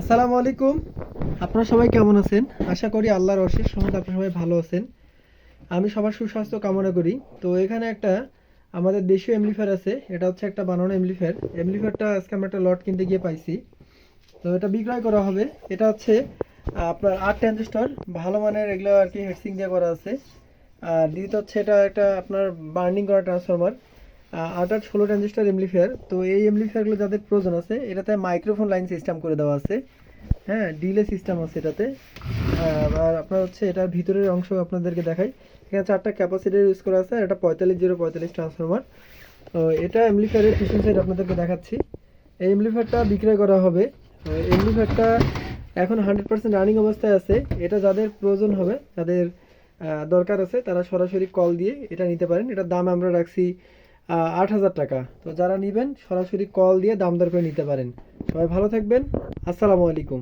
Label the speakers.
Speaker 1: আসসালামু আলাইকুম। আপনারা সবাই কেমন আছেন? আশা করি আল্লাহর অশেষ সহমতে আপনারা সবাই ভালো আছেন। আমি সবার সুস্বাস্থ্য কামনা করি। তো এখানে একটা আমাদের দেশীয় এমলিফায়ার আছে। এটা হচ্ছে একটা বানানো এমলিফায়ার এমলিফায়ারটা আজকে আমরা একটা লট কিনতে গিয়ে পাইছি। তো এটা বিক্রয় করা হবে। এটা হচ্ছে আপনার আট ট্রানজিস্টর ভালো মানের এগুলো আর কি হেডসিং দিয়ে করা আছে। আর দ্বিতীয় হচ্ছে এটা একটা আপনার বার্নিং করা ট্রান্সফরমার আট আট ষোলো ট্রানজিস্টার এমলিফায়ার তো এই এমলিফায়ারগুলো যাদের প্রয়োজন আছে, এটাতে মাইক্রোফোন লাইন সিস্টেম করে দেওয়া আছে। হ্যাঁ ডিলে সিস্টেম আছে এটাতে। আর আপনার হচ্ছে এটার ভিতরের অংশ আপনাদেরকে দেখাই। এখানে চারটা ক্যাপাসিটার ইউজ করা আছে এটা পঁয়তাল্লিশ জিরো পঁয়তাল্লিশ ট্রান্সফরমার তো এটা এমলিফায়ারের পিছন সাইড আপনাদেরকে দেখাচ্ছি। এই এমলিফায়ারটা বিক্রয় করা হবে। এমলিফায়ারটা এখন হান্ড্রেড পার্সেন্ট রানিং অবস্থায় আছে। এটা যাদের প্রয়োজন হবে যাদের দরকার আছে, তারা সরাসরি কল দিয়ে এটা নিতে পারেন। এটার দাম আমরা রাখছি আট হাজার টাকা। তো যারা নেবেন, সরাসরি কল দিয়ে দাম দর করে নিতে পারেন। সবাই ভালো থাকবেন। আসসালামু আলাইকুম।